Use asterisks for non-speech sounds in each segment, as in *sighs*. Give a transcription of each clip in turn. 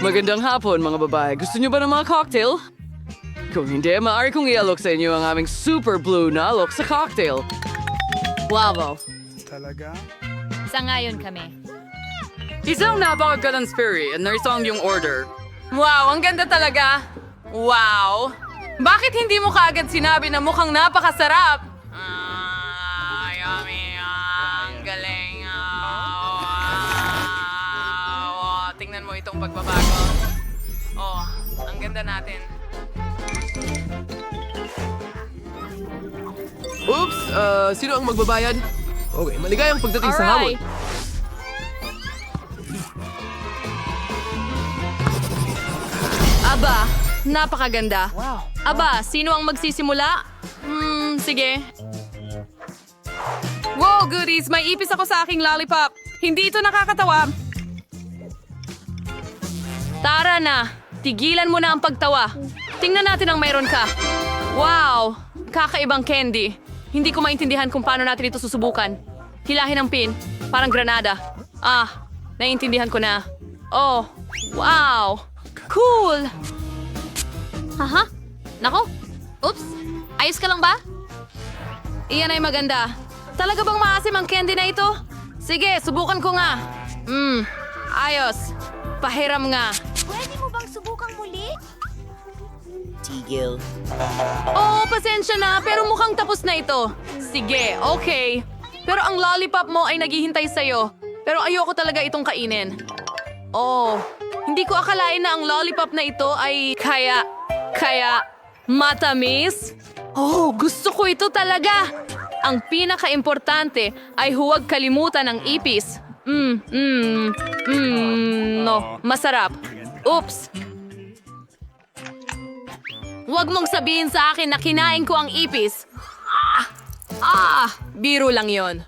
Magandang hapon mga babae. Gusto niyo ba ng mga cocktail? Kung hindi, maaari kong ialok sa inyo ang aming super blue na alok sa cocktail. Wow. Talaga? Sangayon kami. Isang napakagalang spirit at narisang yung order. Wow, ang ganda talaga. Wow. Bakit hindi mo kaagad sinabi na mukhang napakasarap? Mo itong pagbabago. Oh, ang ganda natin. Oops! Uh, sino ang magbabayad? Okay, maligayang pagdating sa hamon. Alright. Aba, napakaganda. Aba, sino ang magsisimula? Hmm, sige. Wow, goodies! May ipis ako sa aking lollipop. Hindi ito nakakatawa. Tara na, tigilan mo na ang pagtawa. Tingnan natin ang mayroon ka. Wow, kakaibang candy. Hindi ko maintindihan kung paano natin ito susubukan. Hilahin ang pin, parang granada. Ah, naiintindihan ko na. Oh, wow, cool. Haha, nako, oops, ayos ka lang ba? Iyan ay maganda. Talaga bang maasim ang candy na ito? Sige, subukan ko nga. Hmm, ayos. Pahiram nga. Oo, pasensya na, pero mukhang tapos na ito. Sige, okay. Pero ang lollipop mo ay naghihintay sa'yo. Pero ayoko talaga itong kainin. Oh, hindi ko akalain na ang lollipop na ito ay kaya, kaya, matamis? Oh, gusto ko ito talaga. Ang pinaka-importante ay huwag kalimutan ang ipis. Mm, mm, mm, no, masarap. Oops, Huwag mong sabihin sa akin na kinain ko ang ipis. Ah, ah biro lang yon.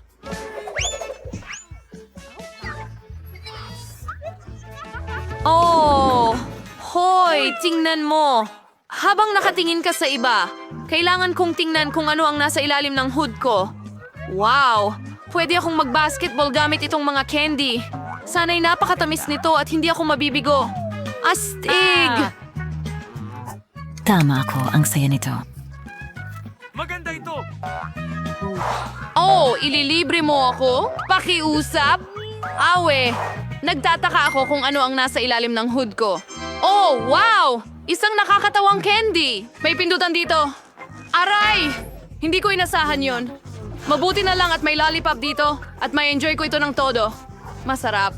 Oh, hoy, tingnan mo. Habang nakatingin ka sa iba, kailangan kong tingnan kung ano ang nasa ilalim ng hood ko. Wow, pwede akong mag-basketball gamit itong mga candy. Sana'y napakatamis nito at hindi ako mabibigo. Astig! Tama ako, ang saya nito. Oh, ililibre mo ako? Pakiusap? Awe, nagtataka ako kung ano ang nasa ilalim ng hood ko. Oh, wow! Isang nakakatawang candy! May pindutan dito. Aray! Hindi ko inasahan yon. Mabuti na lang at may lollipop dito at may enjoy ko ito ng todo. Masarap.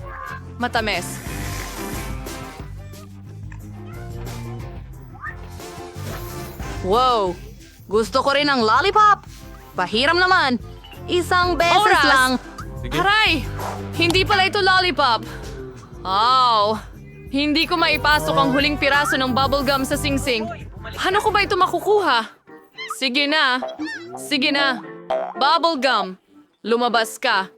Matamis. Wow! Gusto ko rin ng lollipop! Pahiram naman! Isang beses Oras! lang! Aray! Hindi pala ito lollipop! Oh! Hindi ko maipasok ang huling piraso ng bubblegum sa singsing. Paano ko ba ito makukuha? Sige na. Sige na. Bubblegum. Lumabas ka.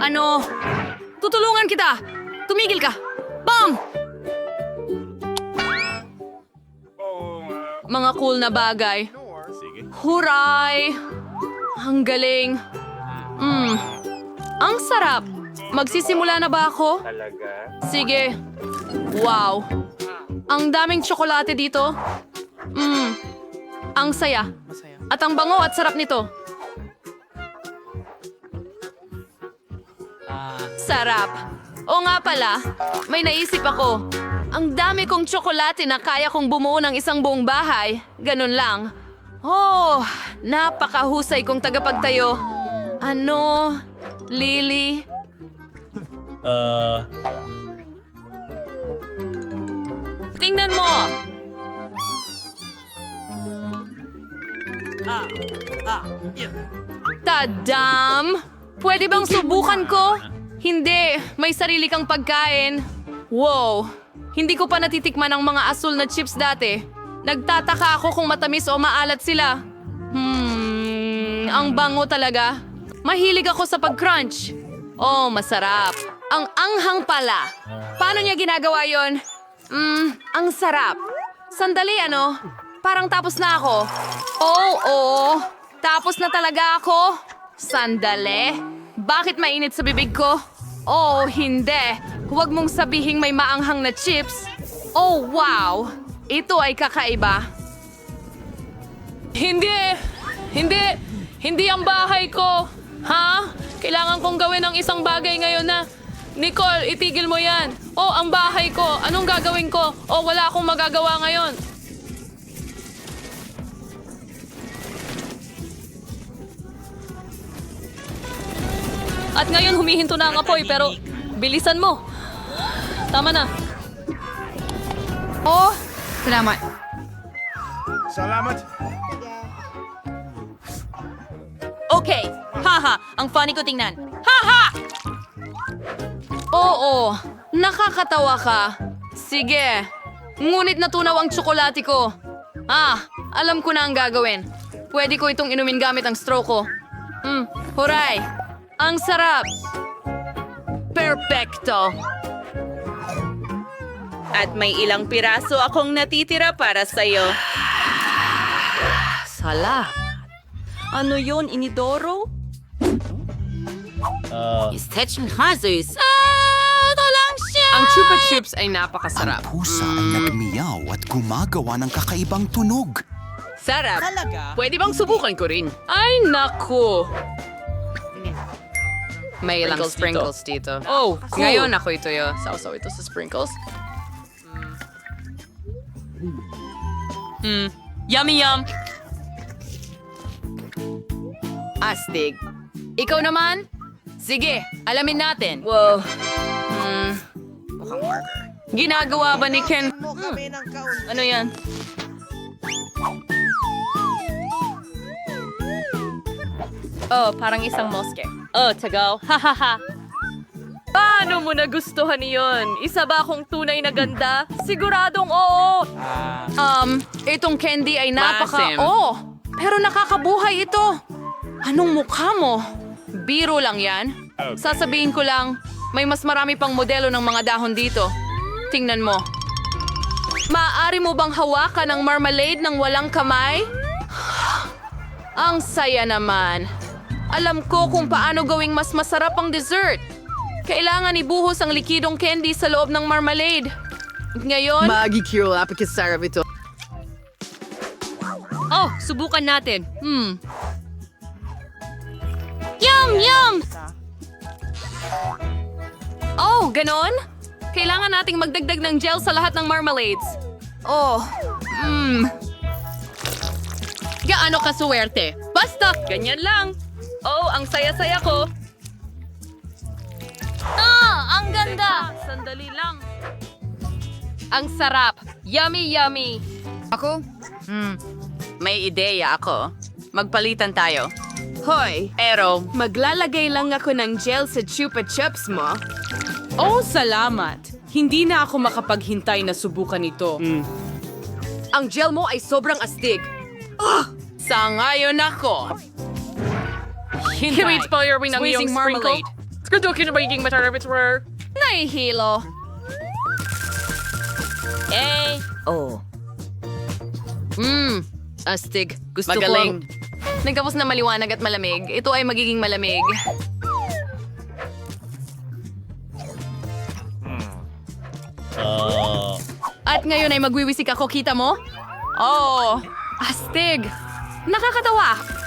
Ano? Tutulungan kita! Tumigil ka! Bam! Mga cool na bagay. Huray! Ang galing. Mm. Ang sarap. Magsisimula na ba ako? Sige. Wow. Ang daming tsokolate dito. Mm. Ang saya. At ang bango at sarap nito. Sarap. O nga pala, may naisip ako. Ang dami kong tsokolate na kaya kong bumuo ng isang buong bahay. Ganun lang. Oh, napakahusay kong tagapagtayo. Ano? Lily? Tingnan mo! Tadam! Pwede bang subukan ko? Hindi, may sarili kang pagkain. Wow, hindi ko pa natitikman ang mga asul na chips dati. Nagtataka ako kung matamis o maalat sila. Hmm, ang bango talaga. Mahilig ako sa pag-crunch. Oh, masarap. Ang anghang pala. Paano niya ginagawa yon? Hmm, ang sarap. Sandali ano? Parang tapos na ako. Oh, oh. Tapos na talaga ako. Sandali. Bakit mainit sa bibig ko? Oh, hindi. Huwag mong sabihing may maanghang na chips. Oh, wow. Ito ay kakaiba. Hindi! Hindi! Hindi ang bahay ko! Ha? Kailangan kong gawin ang isang bagay ngayon na... Nicole, itigil mo yan! Oh, ang bahay ko! Anong gagawin ko? Oh, wala akong magagawa ngayon! At ngayon humihinto na ang apoy pero bilisan mo. Tama na. Oh, salamat. Salamat. Okay. Haha, ang funny ko tingnan. Haha! Oo, nakakatawa ka. Sige. Ngunit natunaw ang tsokolate ko. Ah, alam ko na ang gagawin. Pwede ko itong inumin gamit ang straw ko. Hmm, huray. Ang sarap. Perfecto. At may ilang piraso akong natitira para sa'yo. *sighs* Sala. Ano yon Inidoro? Uh, Jesus. Ah, ito lang siya! Ang Chupa Chups ay napakasarap. Pusa ay nagmiyaw at gumagawa ng kakaibang tunog. Sarap. Pwede bang subukan ko rin? Ay, naku! May ilang Sprinkles sprinkles dito. Oh, cool. Ngayon ako ito yo. Sausaw ito sa sprinkles. Mm. Yummy yum! Astig. Ikaw naman? Sige, alamin natin. Wow. Hmm, Ginagawa ba ni Ken? Hmm. Ano yan? Oh, parang isang moske. Oh, tagaw. Hahaha. Paano mo nagustuhan iyon? Isa ba akong tunay na ganda? Siguradong oo. Um, itong candy ay napaka... Masim. Oh, pero nakakabuhay ito. Anong mukha mo? Biro lang yan. Sasabihin ko lang, may mas marami pang modelo ng mga dahon dito. Tingnan mo. Maaari mo bang hawakan ang marmalade ng walang kamay? *sighs* Ang saya naman. Alam ko kung paano gawing mas masarap ang dessert. Kailangan ibuhos ang likidong candy sa loob ng marmalade. Ngayon, Magi Kiro, napakasarap ito. Oh, subukan natin. Hmm. Yum! Yum! Oh, ganon? Kailangan nating magdagdag ng gel sa lahat ng marmalades. Oh, hmm. Gaano kasuwerte? Basta, ganyan lang. Oh, ang saya-saya ko. Ah, ang ganda! Sandali lang. Ang sarap. Yummy, yummy. Ako? Hmm. May ideya ako. Magpalitan tayo. Hoy, Pero, maglalagay lang ako ng gel sa Chupa Chups mo. Oh, salamat. Hindi na ako makapaghintay na subukan ito. Ang gel mo ay sobrang astig. sa ngayon ako. Kiwit pa yung ng iyong Squeezing sprinkle. marmalade. Skradukin na magiging matarap ito rare. Nahihilo. Eh, oh. Mmm, astig. Gusto Magaling. ko. Nagtapos na maliwanag at malamig. Ito ay magiging malamig. At ngayon ay magwiwisik ako, kita mo? Oh, astig. Nakakatawa.